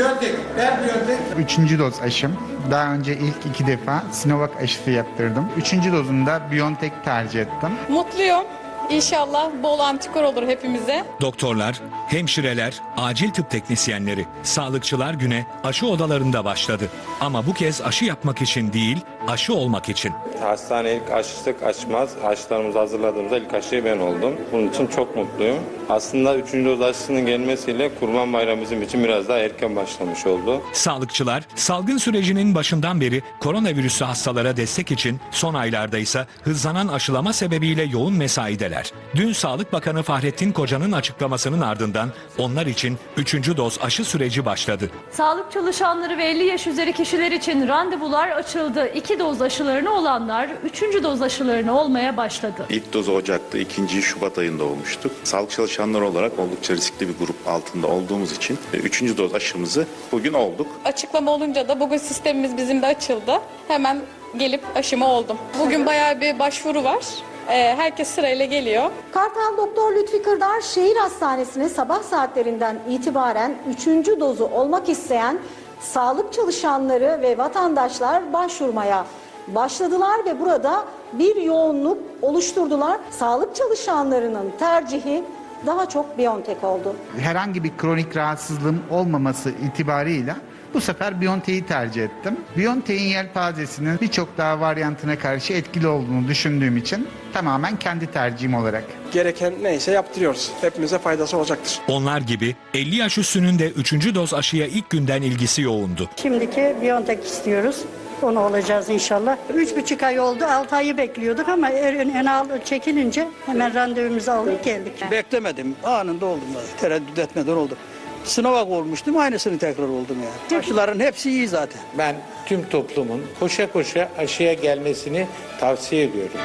Biyontek. Ver Biyontek. Üçüncü doz aşım. Daha önce ilk iki defa Sinovac aşısı yaptırdım. Üçüncü dozunda Biontech tercih ettim. Mutluyum. İnşallah bol antikor olur hepimize. Doktorlar, hemşireler, acil tıp teknisyenleri, sağlıkçılar güne aşı odalarında başladı. Ama bu kez aşı yapmak için değil, aşı olmak için. Hastane ilk açtık açmaz aşılarımızı hazırladığımızda ilk aşıyı ben oldum. Bunun için çok mutluyum. Aslında 3. doz aşısının gelmesiyle Kurban Bayramı bizim için biraz daha erken başlamış oldu. Sağlıkçılar salgın sürecinin başından beri koronavirüsü hastalara destek için son aylarda ise hızlanan aşılama sebebiyle yoğun mesaideler. Dün Sağlık Bakanı Fahrettin Koca'nın açıklamasının ardından onlar için 3. doz aşı süreci başladı. Sağlık çalışanları ve 50 yaş üzeri kişiler için randevular açıldı. İki doz aşılarını olanlar üçüncü doz aşılarını olmaya başladı. İlk doz Ocak'ta, ikinciyi Şubat ayında olmuştuk. Sağlık çalışanları olarak oldukça riskli bir grup altında olduğumuz için e, üçüncü doz aşımızı bugün olduk. Açıklama olunca da bugün sistemimiz bizim de açıldı. Hemen gelip aşımı oldum. Bugün bayağı bir başvuru var. Ee, herkes sırayla geliyor. Kartal Doktor Lütfi Kırdar şehir hastanesine sabah saatlerinden itibaren 3. dozu olmak isteyen sağlık çalışanları ve vatandaşlar başvurmaya başladılar ve burada bir yoğunluk oluşturdular. Sağlık çalışanlarının tercihi daha çok Biontech oldu. Herhangi bir kronik rahatsızlığım olmaması itibarıyla bu sefer Biontech'i tercih ettim. Biontech'in yelpazesinin birçok daha varyantına karşı etkili olduğunu düşündüğüm için tamamen kendi tercihim olarak gereken neyse yaptırıyoruz. Hepimize faydası olacaktır. Onlar gibi 50 yaş üstünün de 3. doz aşıya ilk günden ilgisi yoğundu. Şimdiki Biontech istiyoruz. Onu olacağız inşallah. Üç buçuk ay oldu. Altı ayı bekliyorduk ama en, en al çekilince hemen randevumuzu aldık geldik. Beklemedim. Anında oldum. ben. Tereddüt etmeden oldum. Sınavak olmuştum. Aynısını tekrar oldum yani. Aşıların hepsi iyi zaten. Ben tüm toplumun koşa koşa aşıya gelmesini tavsiye ediyorum.